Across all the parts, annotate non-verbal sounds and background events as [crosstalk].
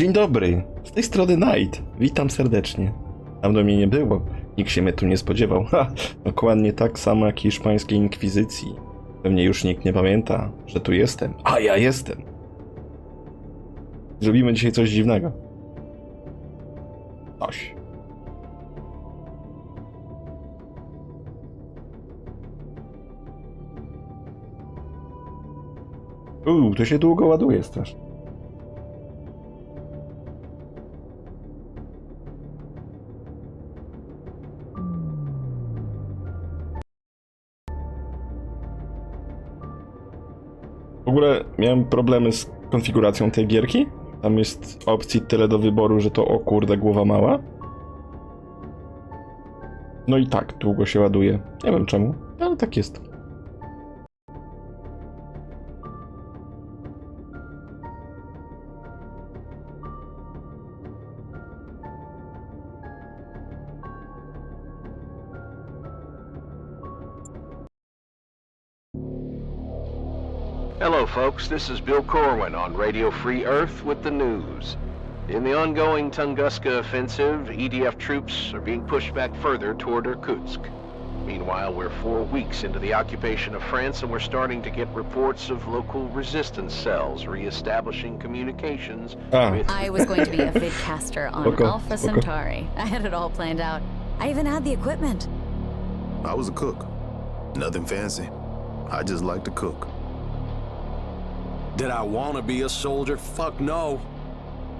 Dzień dobry, z tej strony Knight. Witam serdecznie. Dawno mnie nie było, nikt się mnie tu nie spodziewał. Ha, dokładnie tak samo jak hiszpańskiej inkwizycji. Pewnie już nikt nie pamięta, że tu jestem. A ja jestem. Zrobimy dzisiaj coś dziwnego. Coś. Uuu, to się długo ładuje strasznie. W ogóle miałem problemy z konfiguracją tej gierki. Tam jest opcji tyle do wyboru, że to o kurde głowa mała. No i tak, długo się ładuje. Nie wiem czemu, ale tak jest. Folks. This is Bill Corwin on Radio Free Earth with the news. In the ongoing Tunguska offensive, EDF troops are being pushed back further toward Irkutsk. Meanwhile, we're four weeks into the occupation of France, and we're starting to get reports of local resistance cells reestablishing communications Ah. with I was going to be a [laughs] vidcaster on Okay, Alpha okay. Centauri. I had it all planned out. I even had the equipment. I was a cook. Nothing fancy. I just like to cook. Did I want to be a soldier? Fuck no.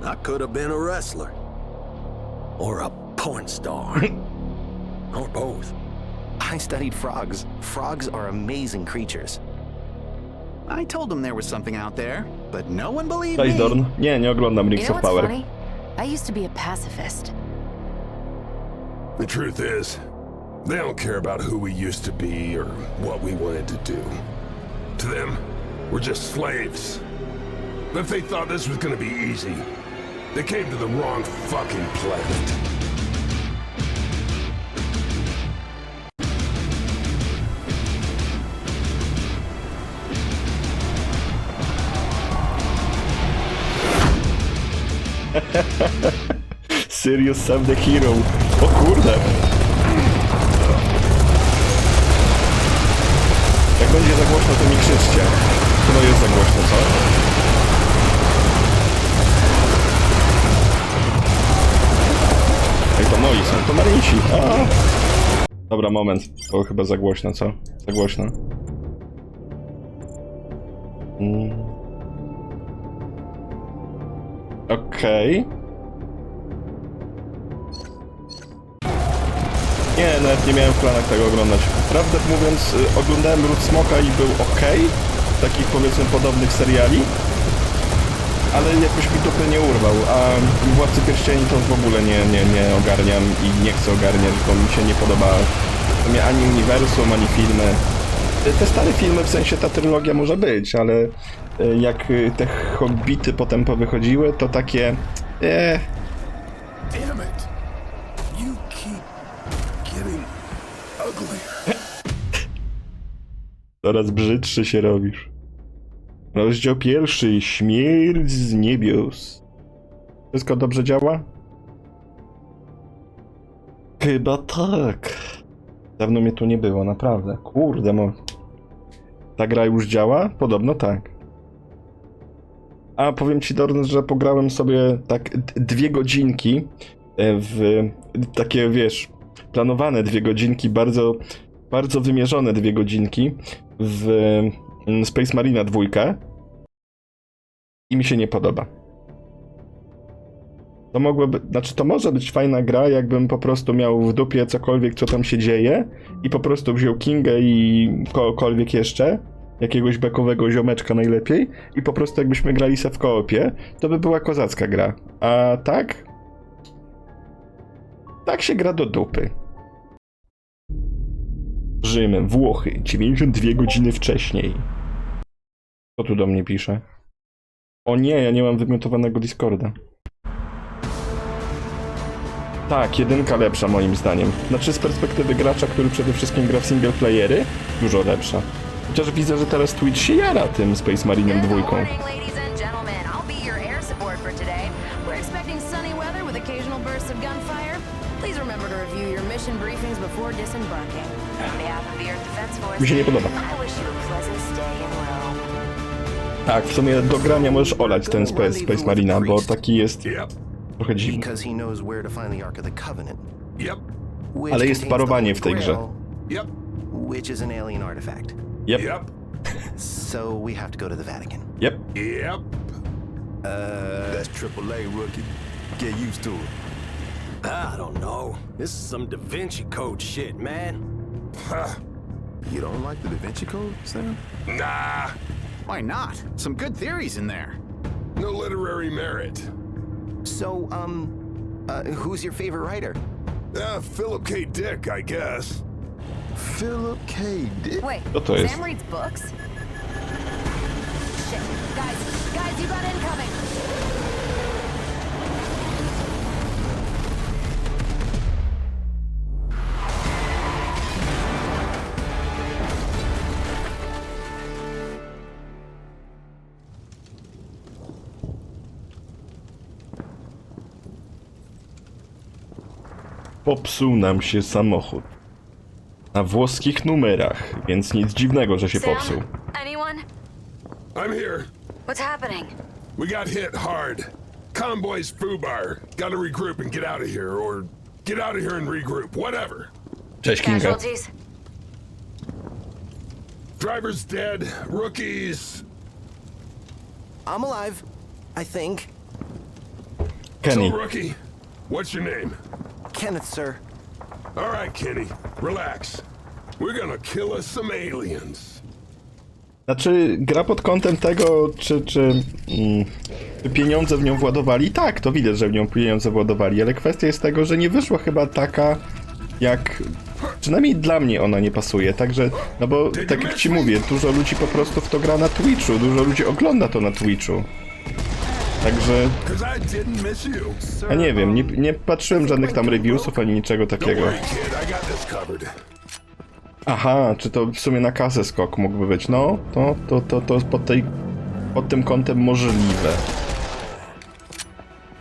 I could have been a wrestler. Or a porn star. [laughs] or both. I studied frogs. Frogs are amazing creatures. I told them there was something out there, but no one believed Cześć me. Dorn. Nie, nie oglądam You know of what's Power. funny? I used to be a pacifist. The truth is, they don't care about who we used to be or what we wanted to do. To them, we're just slaves. But if they thought this was gonna be easy, they came to the wrong fucking planet. [laughs] Sirius Sam the Hero. O kurde. Za głośno, to mi krzyczcie. Chyba jest za głośno, co? Ej, to moi są, to Marysi. A. Dobra, moment. To chyba za głośno, co? Za głośno. Mm. Okej. Nie, nawet nie miałem w planach tego oglądać. Prawdę mówiąc, y, oglądałem Ród Smoka i był ok, takich powiedzmy podobnych seriali, ale jakoś mi dupy nie urwał, a Władcy Pierścieni to w ogóle nie, nie, nie ogarniam i nie chcę ogarniać, bo mi się nie podoba ani uniwersum, ani filmy. Y, Te stare filmy, w sensie ta trylogia może być, ale y, jak te hobbity potem powychodziły, to takie... Eh! Coraz brzydszy się robisz. Rozdział pierwszy. Śmierć z niebios. Wszystko dobrze działa? Chyba tak. Dawno mnie tu nie było, naprawdę. Kurde, mo... Ta gra już działa? Podobno tak. A powiem ci, Dorn, że pograłem sobie tak dwie godzinki e, w takie, wiesz, planowane dwie godzinki, bardzo, bardzo wymierzone dwie godzinki w mm, Space Marina 2 i mi się nie podoba. To mogłoby, znaczy to może być fajna gra, jakbym po prostu miał w dupie cokolwiek, co tam się dzieje i po prostu wziął Kingę i kogokolwiek jeszcze, jakiegoś bekowego ziomeczka najlepiej i po prostu jakbyśmy grali se w koopie, to by była kozacka gra. A tak? Tak się gra do dupy. Rzym, Włochy, 92 godziny wcześniej. Co tu do mnie pisze? O nie, ja nie mam wymiotowanego Discorda. Tak, jedynka lepsza moim zdaniem. Znaczy z perspektywy gracza, który przede wszystkim gra w single playery, dużo lepsza. Chociaż widzę, że teraz Twitch się jara tym Space Marinem dwójką. expecting sunny weather with occasional bursts of gunfire. Please remember to review your mission briefings before disembarking. On behalf of the Earth Defense Force, Mi się nie podoba. I wish you a pleasant stay in Rome. Tak, w sumie do grania możesz olać ten Space, Space Marina, bo taki jest Yep. trochę dziwny. Because he knows where to find the Ark of the Covenant. Yep. which Ale jest contains the parowanie Holy w tej grze. Grail, Yep. Which is an alien artifact. Yep, Yep. So we have to go to the Vatican. yep. Yep. Uh, That's AAA, rookie. Get used to it. I don't know. This is some Da Vinci Code shit, man. You don't like the Da Vinci Code, Sam? Nah. Why not? Some good theories in there. No literary merit. So, um, uh, who's your favorite writer? Uh, Philip K. Dick, I guess. Philip K. Dick. Wait, Co to jest? Sam reads books? Shit. Guys, guys, you got incoming! Popsuł nam się samochód. Na włoskich numerach, więc nic dziwnego, że się popsuł. Anyone? I'm here. What's happening? We got hit hard. Convoy's foobar. Gotta regroup and get out of here, or get out of here and regroup. Whatever. Cześć Kinga. Casualties? Driver's dead. Rookies. I'm alive, I think. Kenny. So, rookie, what's your name? Kenneth, sir. All right, Kenny. Relax. We're gonna kill us some aliens. Znaczy, gra pod kątem tego, czy, czy mm, czy pieniądze w nią władowali. Tak, to widać, że w nią pieniądze władowali, ale kwestia jest tego, że nie wyszła chyba taka, jak... Przynajmniej dla mnie ona nie pasuje, także, no bo tak jak ci mówię, dużo ludzi po prostu w to gra na Twitchu, dużo ludzi ogląda to na Twitchu. Także, ja nie wiem, nie, nie patrzyłem żadnych tam reviewsów ani niczego takiego. Aha, czy to w sumie na kasę skok mógłby być? No, to, to, to, to pod, tej, pod tym kątem możliwe.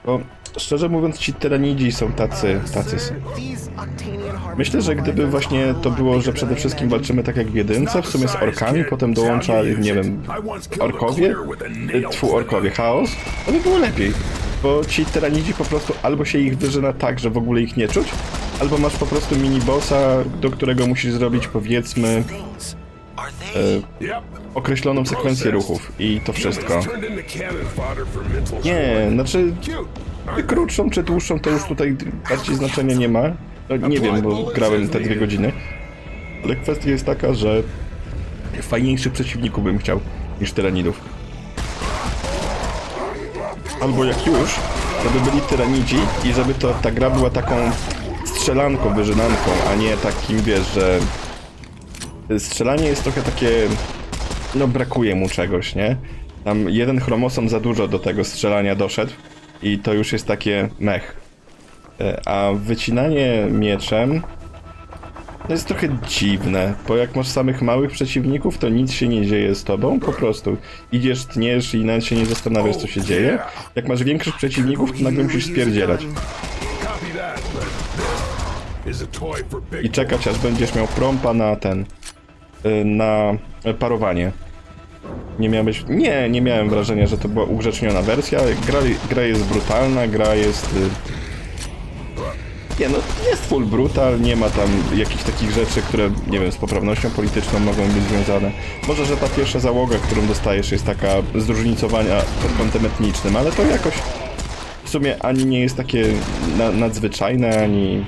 Bo szczerze mówiąc, ci tyranidzi są tacy, tacy. s- These Octanian Harmony Myślę, że gdyby właśnie to było, że przede wszystkim walczymy tak jak w jedynce, w sumie z orkami, potem dołącza, nie wiem, orkowie, tfu, orkowie, chaos, to by było lepiej. Bo ci tyranidzi po prostu albo się ich wyżyna tak, że w ogóle ich nie czuć, albo masz po prostu mini-bossa, do którego musisz zrobić powiedzmy? Yep. określoną sekwencję ruchów i to wszystko. Nie, znaczy. Krótszą czy dłuższą to już tutaj bardziej znaczenia nie ma. No, nie wiem, bo grałem te dwie godziny. Ale kwestia jest taka, że fajniejszych przeciwników bym chciał niż tyranidów. Albo jak już, żeby byli tyranidzi i żeby to, ta gra była taką strzelanką, wyżynanką, a nie takim, wiesz, że strzelanie jest trochę takie, no brakuje mu czegoś, nie? Tam jeden chromosom za dużo do tego strzelania doszedł i to już jest takie mech. E, A wycinanie mieczem to jest trochę dziwne, bo jak masz samych małych przeciwników, to nic się nie dzieje z tobą, po prostu idziesz, tniesz i nawet się nie zastanawiasz, co się dzieje. Jak masz większych przeciwników, to nagle musisz spierdzielać i czekać, aż będziesz miał prompa na ten, y, na parowanie. Nie miałeś, nie, nie miałem wrażenia, że to była ugrzeczniona wersja. Gra, gra jest brutalna, gra jest... y, Nie no, jest full brutal, nie ma tam jakichś takich rzeczy, które, nie wiem, z poprawnością polityczną mogą być związane. Może, że ta pierwsza załoga, którą dostajesz jest taka zróżnicowania pod kątem etnicznym, ale to jakoś w sumie ani nie jest takie na, nadzwyczajne, ani,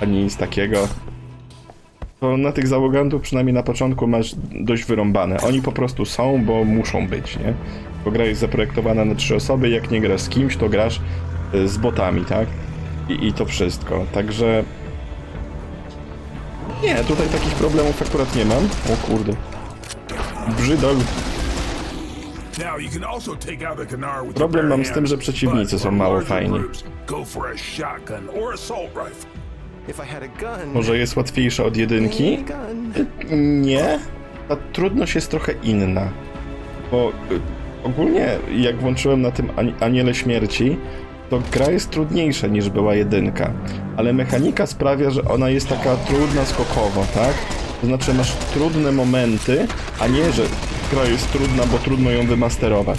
ani nic takiego. To na tych załogantów przynajmniej na początku masz dość wyrąbane. Oni po prostu są, bo muszą być, nie? Bo gra jest zaprojektowana na trzy osoby, jak nie grasz z kimś, to grasz y, z botami, tak? I, i to wszystko. Także... Nie, tutaj takich problemów akurat nie mam. O kurde. Brzydol. Problem mam z tym, że przeciwnicy są mało fajni. Może jest łatwiejsza od jedynki? Nie. Ta trudność jest trochę inna. Bo y, Ogólnie, jak włączyłem na tym ani- Aniele Śmierci, to gra jest trudniejsza niż była jedynka, ale mechanika sprawia, że ona jest taka trudna skokowo, tak? To znaczy masz trudne momenty, a nie, że gra jest trudna, bo trudno ją wymasterować.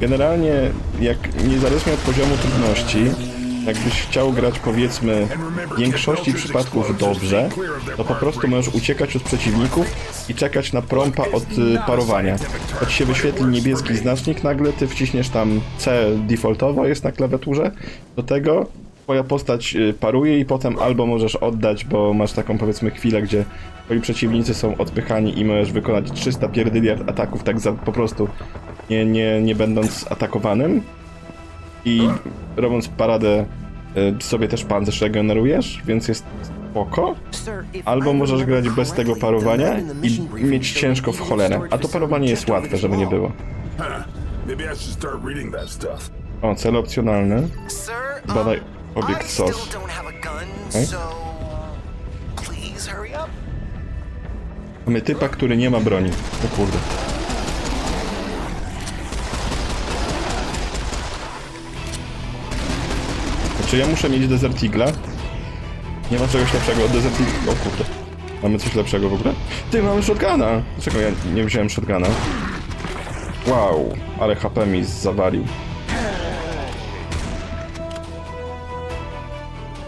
Generalnie, jak niezależnie od poziomu trudności, jakbyś chciał grać powiedzmy w większości przypadków dobrze, to po prostu możesz uciekać od przeciwników i czekać na prompa od y, parowania. Choć się wyświetli niebieski znacznik, nagle ty wciśniesz tam C defaultowo jest na klawiaturze, do tego twoja postać y, paruje i potem albo możesz oddać, bo masz taką powiedzmy chwilę, gdzie twoi przeciwnicy są odpychani i możesz wykonać 300 pierdyliard ataków tak za, po prostu nie, nie, nie będąc atakowanym i robiąc paradę y, sobie też pancerz regenerujesz, więc jest spoko. Albo możesz grać bez tego parowania i mieć ciężko w cholerę. A to parowanie jest łatwe, żeby nie było. O, cel opcjonalny. Sir, Badaj obiekt SOS. Okay. up. Mamy typa, który nie ma broni. O kurde. Czy ja muszę mieć Desert Eagle'a? Nie ma czegoś lepszego od Desert Eagle. O kurde. Mamy coś lepszego w ogóle? Ty, mamy shotguna! Dlaczego ja nie wziąłem shotguna? Wow, ale HP mi zawalił.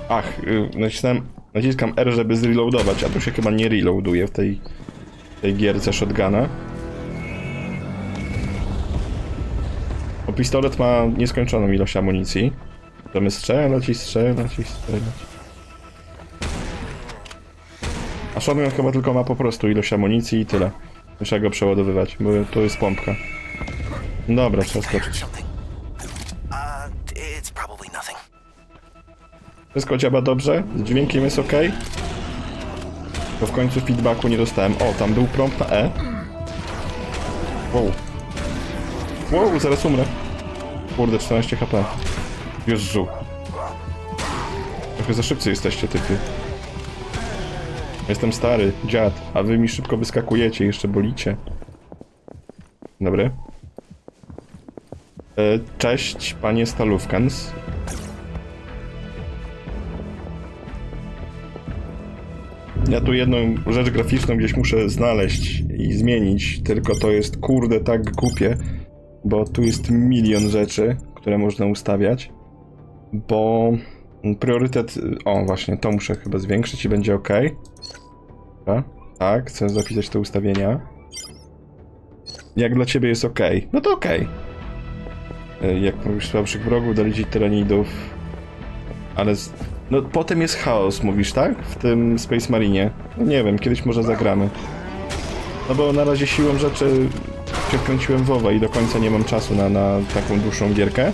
Ach, y, nacisnąłem, naciskam R, żeby zreloadować, a tu się chyba nie reloaduje w tej, tej gierce shotguna. Bo pistolet ma nieskończoną ilość amunicji. Możemy strzelać i strzelać i strzelać. A shotgun chyba tylko ma po prostu ilość amunicji i tyle. Muszę go przeładowywać, bo to jest pompka. Dobra, trzeba skoczyć. Uh. Wszystko działa dobrze? Z dźwiękiem jest ok? Bo w końcu feedbacku nie dostałem. O, tam był prompt na E. Wow. Wow, zaraz umrę. Kurde, 14 HP. Żu. Trochę za szybcy jesteście, typy. Jestem stary, dziad, a wy mi szybko wyskakujecie, jeszcze bolicie. Dobry. E, Cześć, panie Stalówkans. Ja tu jedną rzecz graficzną gdzieś muszę znaleźć i zmienić, tylko to jest kurde tak głupie, bo tu jest milion rzeczy, które można ustawiać, bo priorytet, o właśnie, to muszę chyba zwiększyć i będzie ok. Dobra. Tak, chcę zapisać te ustawienia. Jak dla ciebie jest ok? No to ok. Jak mówisz słabszych wrogów, doliczyć tyranidów, ale z... No potem jest chaos, mówisz, tak? W tym Space Marinie. No nie wiem, kiedyś może zagramy. No bo na razie siłą rzeczy się wkręciłem w WoWa i do końca nie mam czasu na, na taką dłuższą gierkę.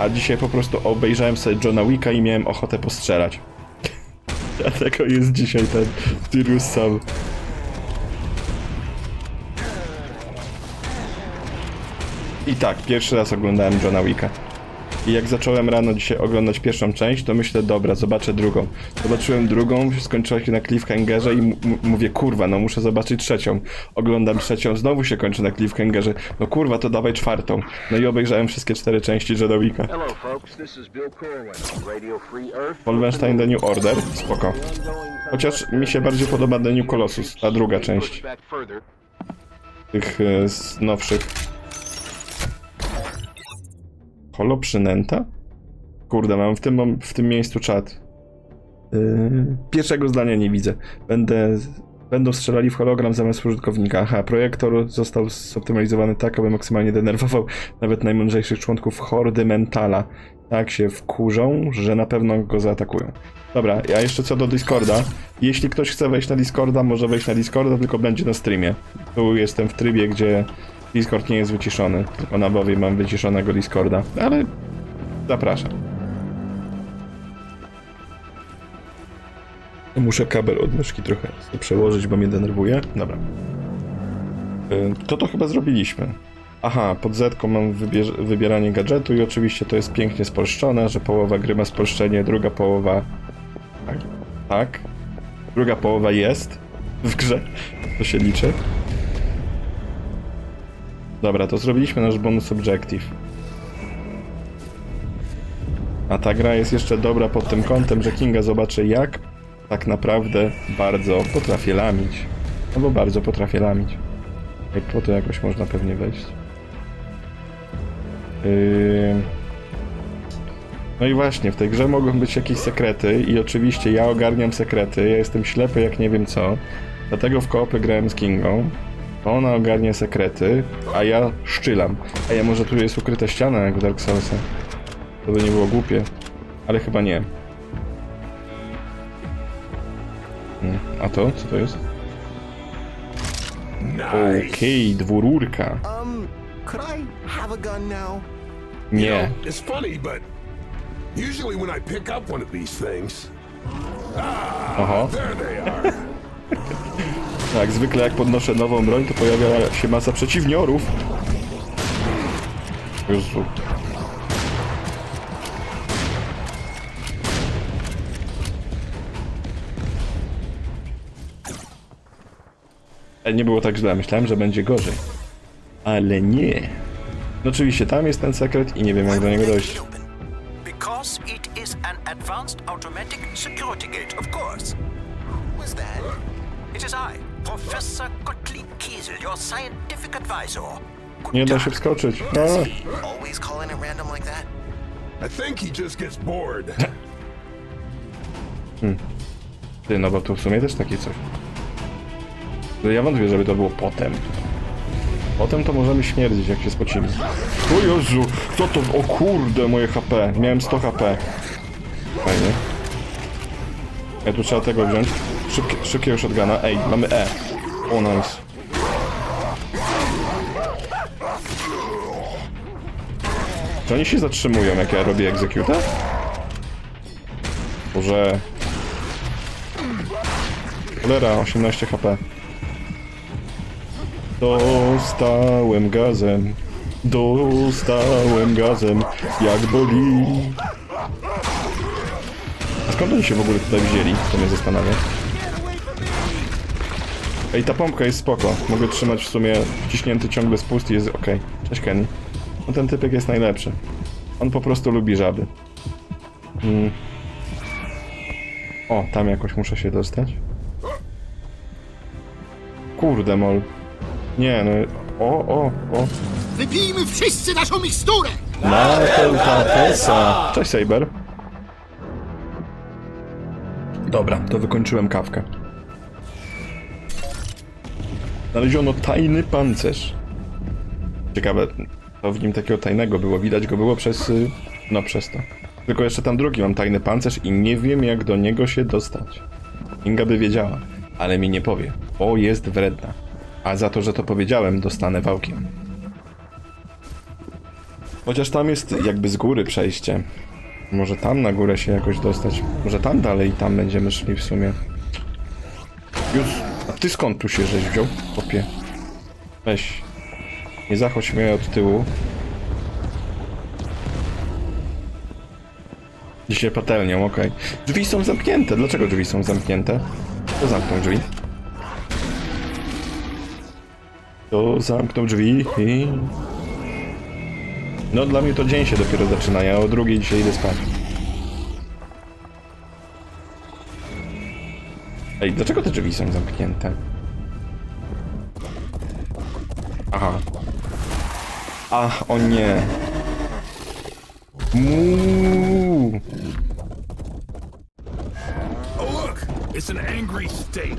A dzisiaj po prostu obejrzałem sobie Johna Wicka i miałem ochotę postrzelać. [laughs] Dlatego jest dzisiaj ten Sirius Sam. I tak, pierwszy raz oglądałem Johna Wicka. I jak zacząłem rano dzisiaj oglądać pierwszą część, to myślę, dobra, zobaczę drugą. Zobaczyłem drugą, skończyła się na cliffhangerze i mówię, kurwa, no muszę zobaczyć trzecią. Oglądam trzecią, znowu się kończy na cliffhangerze. No kurwa, to dawaj czwartą. No i obejrzałem wszystkie cztery części Johna Wicka. Hello, folks. This is Bill Corwin on Radio Free Earth. Wolfenstein The New Order, spoko. Chociaż mi się bardziej podoba The New Colossus, ta druga część tych e, z nowszych. Holo przynęta? Kurde, mam w tym, w tym miejscu czat. Yy, pierwszego zdania nie widzę. Będę, będą strzelali w hologram zamiast użytkownika. Aha, projektor został zoptymalizowany tak, aby maksymalnie denerwował nawet najmądrzejszych członków hordy mentala. Tak się wkurzą, że na pewno go zaatakują. Dobra, a jeszcze co do Discorda. Jeśli ktoś chce wejść na Discorda, może wejść na Discorda, tylko będzie na streamie. Tu jestem w trybie, gdzie Discord nie jest wyciszony. Tylko na Bowie mam wyciszonego Discorda, ale zapraszam. Muszę kabel od myszki trochę przełożyć, bo mnie denerwuje. Dobra. Y, To to chyba zrobiliśmy. Aha, pod Z mam wybieranie gadżetu i oczywiście to jest pięknie spolszczone, że połowa gry ma spolszczenie, druga połowa... Tak, tak. Druga połowa jest w grze. To się liczy. Dobra, to zrobiliśmy nasz bonus objective. A ta gra jest jeszcze dobra pod tym kątem, że Kinga zobaczy jak tak naprawdę bardzo potrafię lamić. No bo bardzo potrafię lamić. Jak po to jakoś można pewnie wejść. Yy... No i właśnie, w tej grze mogą być jakieś sekrety i oczywiście ja ogarniam sekrety, ja jestem ślepy jak nie wiem co, dlatego w koopy grałem z Kingą, ona ogarnia sekrety, a ja szczylam. A ja może tu jest ukryta ściana jak w Dark Soulsach. To by nie było głupie, ale chyba nie. A to? Co to jest? Okej, dwururka. Um, could I have a gun now? Nie. It's funny, but usually when I pick up one of these things, Oho. there they are. [laughs] Tak, zwykle jak podnoszę nową broń, to pojawia się masa przeciwniorów. Jezu. Nie było tak źle, myślałem, że będzie gorzej. Ale nie. No oczywiście, tam jest ten sekret i nie wiem jak do niego dojść. Because it is an advanced automatic security gate, of course. Who was that? It is I, Professor Gottlieb Kiesel, your scientific advisor. Good Nie da się wskoczyć. A, Always calling it random like that? I think he just gets bored. [laughs] ty, no bo tu w sumie też takie coś. No Ja wątpię, żeby to było potem. Potem to możemy śmierdzić, jak się spocimy. O Jezu, co to? O kurde, moje HP. Miałem 100 HP. Fajnie. Ja tu trzeba tego wziąć. Szybkie, szybkiego shotguna. Ej, mamy E. O, nice. Czy oni się zatrzymują, jak ja robię execute? Boże. Cholera, 18 HP. Dostałem gazem. Dostałem gazem. Jak boli. A skąd oni się w ogóle tutaj wzięli? To mnie zastanawia. Ej, ta pompka jest spoko. Mogę trzymać w sumie wciśnięty ciągle spust i jest ok. Cześć Kenny. No ten typek jest najlepszy. On po prostu lubi żaby. Mm. O, tam jakoś muszę się dostać. Kurde mol. Nie no. O, o, o. Wypijmy wszyscy naszą miksturę! Napełta Tesa. Cześć Saber. Dobra, to wykończyłem kawkę. Znaleziono tajny pancerz. Ciekawe, co w nim takiego tajnego było. Widać go było przez... y, no przez to. Tylko jeszcze tam drugi mam tajny pancerz i nie wiem jak do niego się dostać. Inga by wiedziała, ale mi nie powie, bo jest wredna. A za to, że to powiedziałem, dostanę wałkiem. Chociaż tam jest jakby z góry przejście. Może tam na górę się jakoś dostać. Może tam dalej, tam będziemy szli w sumie. Już. A ty skąd tu się żeś wziął? Popie. Weź. Nie zachodź mnie od tyłu. Dzisiaj patelnią, okej. Drzwi są zamknięte. Dlaczego drzwi są zamknięte? To zamknął drzwi. To zamknął drzwi i... No dla mnie to dzień się dopiero zaczyna, ja o drugiej dzisiaj idę spać. Ej, dlaczego te drzwi są zamknięte? Aha. Ach, o nie. Muuu. Oh look, it's an angry steak.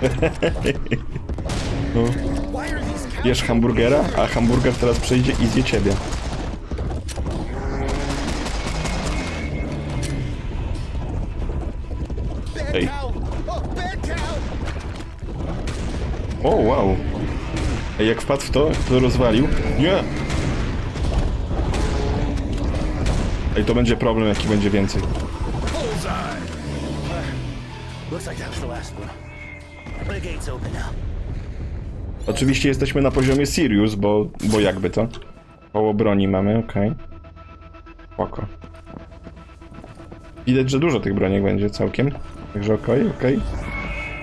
[laughs] Jesz hamburgera, a hamburger teraz przyjdzie i zje ciebie. O, wow. Ej, jak wpadł w to, to rozwalił. Nie! Ej, to będzie problem, jaki będzie więcej. Oczywiście jesteśmy na poziomie Sirius, bo, bo jakby to. Koło broni mamy, okej. Spoko. Widać, że dużo tych broniek będzie całkiem. Także okej, okej.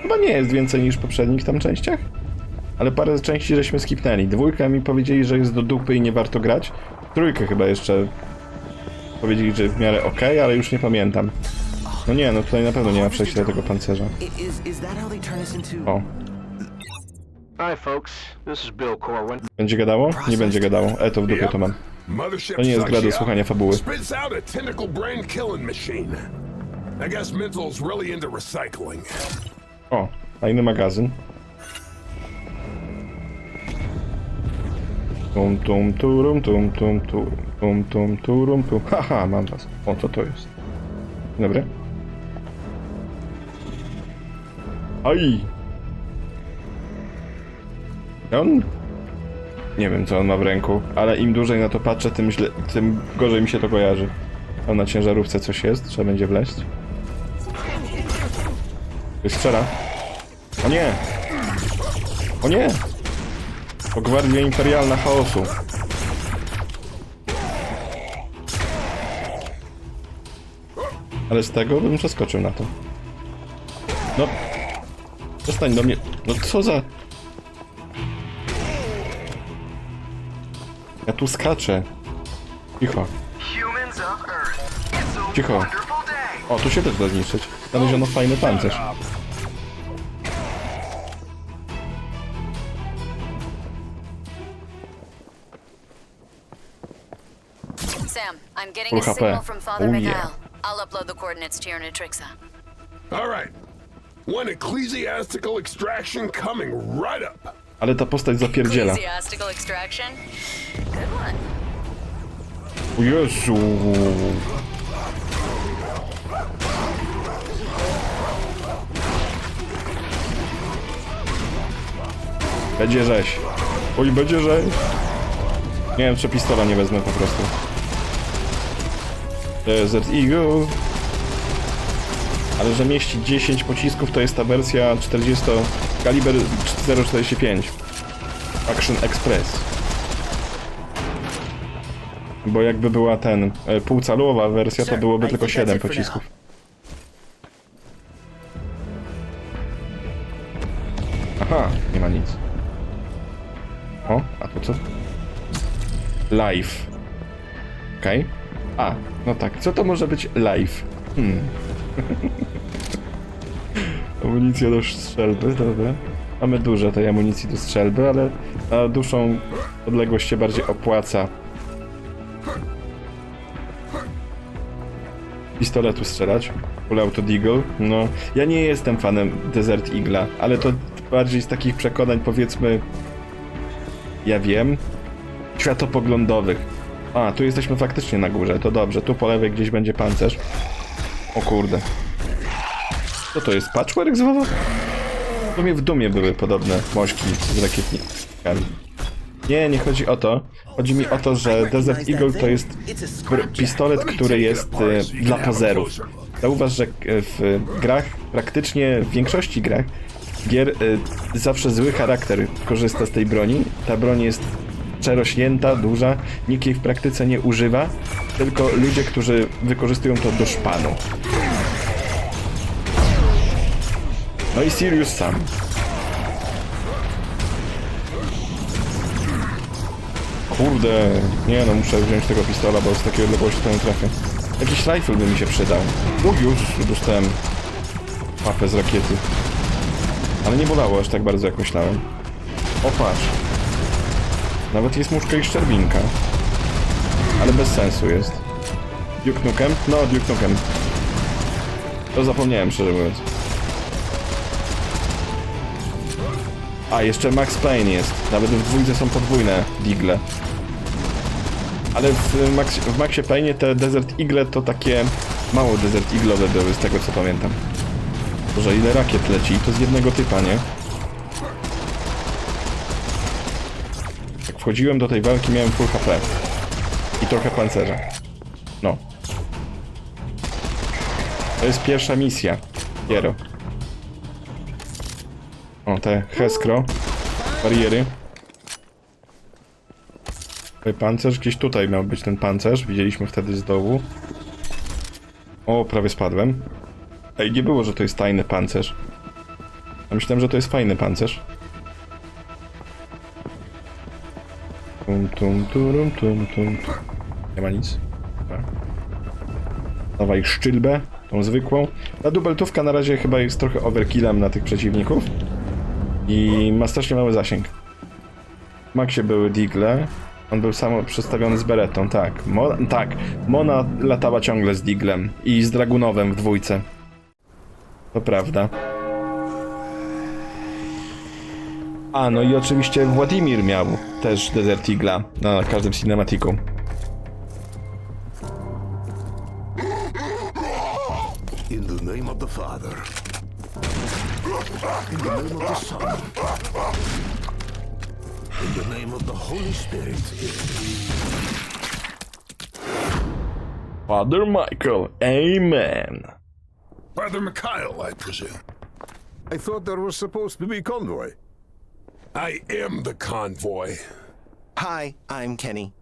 Chyba nie jest więcej niż w poprzednich tam częściach. ale parę części żeśmy skipnęli. Dwójkę mi powiedzieli, że jest do dupy i nie warto grać. Trójkę chyba jeszcze powiedzieli, że w miarę ok, ale już nie pamiętam. No nie, no tutaj na pewno nie ma przejścia do tego pancerza. O, Hi, folks. This is Bill Corwin. będzie gadało? Nie będzie gadało. E, to w dupie to mam. To nie jest gra do słuchania fabuły. I guess Mental's really into recycling. O, fajny magazyn. Tum tum turum tum tum tum tum turum tum. Haha, mam was. O, co to jest? Dobry. Aj! On? Nie wiem, co on ma w ręku, ale im dłużej na to patrzę, tym, źle, tym gorzej mi się to kojarzy. Tam na ciężarówce coś jest, trzeba będzie wleść. Ktoś strzela. O nie! O nie! To Gwardia Imperialna Chaosu. Ale z tego bym przeskoczył na to. No. Przestań do mnie. No co za... Ja tu skaczę. Cicho. Cicho. O, tu się też da zniszczyć. Znaleziono fajny pancerz. Getting a HP. signal from Father Oh, Mikhail. yeah. I'll upload the coordinates to your Natrixa. All right. One ecclesiastical extraction coming right up. Ale ta postać zapierdziela. Ecclesiastical extraction? Good one. O Jezu! Będzie rzeź. Oj, będzie rzeź. Nie wiem, czy pistola nie wezmę po prostu. Desert Eagle. Ale że mieści 10 pocisków, to jest ta wersja 40 kaliber 0.45 Action Express. Bo jakby była ten e, półcalowa wersja, to byłoby tylko think that's 7 it for pocisków. Aha, nie ma nic. O, a to co? Live. Okej. A, no tak, co to może być live? Hmm. [laughs] Amunicja do strzelby, dobra. Mamy dużo tej amunicji do strzelby, ale na dłuższą odległość się bardziej opłaca pistoletu strzelać. Full Auto Deagle. No, ja nie jestem fanem Desert Eagle'a, ale to bardziej z takich przekonań powiedzmy, ja wiem, światopoglądowych. A, tu jesteśmy faktycznie na górze, to dobrze. Tu po lewej gdzieś będzie pancerz. O kurde. Co to jest? Patchwork znowu? W sumie w dumie były podobne mośki z rakietnikami. Nie, nie chodzi o to. Chodzi mi o to, że Desert Eagle to jest pistolet, który jest e, dla pozerów. Zauważ, że e, w grach, praktycznie w większości grach, gier e, zawsze zły charakter korzysta z tej broni. Ta broń jest przerośnięta, duża, nikt jej w praktyce nie używa, tylko ludzie, którzy wykorzystują to do szpanu. No i Sirius sam. Kurde, nie no, muszę wziąć tego pistola, bo z takiej odległości to nie trafię. Jakiś rifle by mi się przydał. O, już dostałem papę z rakiety. Ale nie bolało aż tak bardzo, jak myślałem. O. Nawet jest muszka i szczerbinka. Ale bez sensu jest. Duke Nukem? No, Duke Nukem. To zapomniałem, szczerze mówiąc. A, jeszcze Max Payne jest. Nawet w dwójce są podwójne digle. Ale w, Max, w Maxie Payne te Desert Eagle to takie mało Desert Eagle'owe były, z tego co pamiętam. Boże, ile rakiet leci to z jednego typa, nie? Wchodziłem do tej walki miałem full HP. I trochę pancerza. No. To jest pierwsza misja. Piero. O, te Heskro. Bariery. Pancerz, gdzieś tutaj miał być ten pancerz. Widzieliśmy wtedy z dołu. O, prawie spadłem. Ej, nie było, że to jest tajny pancerz. Ja myślałem, że to jest fajny pancerz. Tum, tum, tum, tum. Nie ma nic. Dobra. Dawaj szczylbę, tą zwykłą. Ta dubeltówka na razie chyba jest trochę overkillem na tych przeciwników. I ma strasznie mały zasięg. W Maxie były digle. On był sam przedstawiony z beretą, tak. Mo tak, Mona latała ciągle z diglem i z dragunowem w dwójce. To prawda. A, no i oczywiście Władimir miał też Desert Eagle'a na każdym cinematiku. In the name of the Father. In the name of the Son. In the name of the Holy Spirit. Father Michael, amen. Father Mikhail, I presume. I thought there was supposed to be convoy. I am the convoy. Hi, I'm Kenny.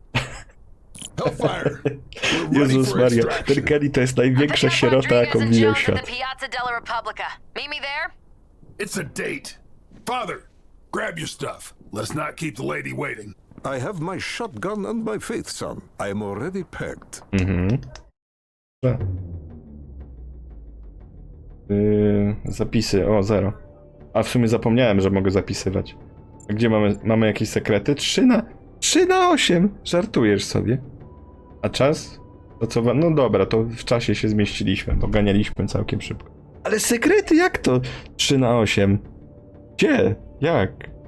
Hellfire. [laughs] Jezus Maria, ten. Kenny to jest największa sierota, jaką widział świat. Piazza della Repubblica. Meet me there? It's a date. Father, grab your stuff. Let's not keep the lady waiting. I have my shotgun and my faith, son. I am already packed. Yy, zapisy, o zero. A w sumie zapomniałem, że mogę zapisywać. Gdzie mamy, mamy jakieś sekrety? 3 na, 3 na 8! Żartujesz sobie. A czas? To co, no dobra, to w czasie się zmieściliśmy, bo ganialiśmy całkiem szybko. Ale sekrety jak to? 3 na 8? Gdzie? Jak?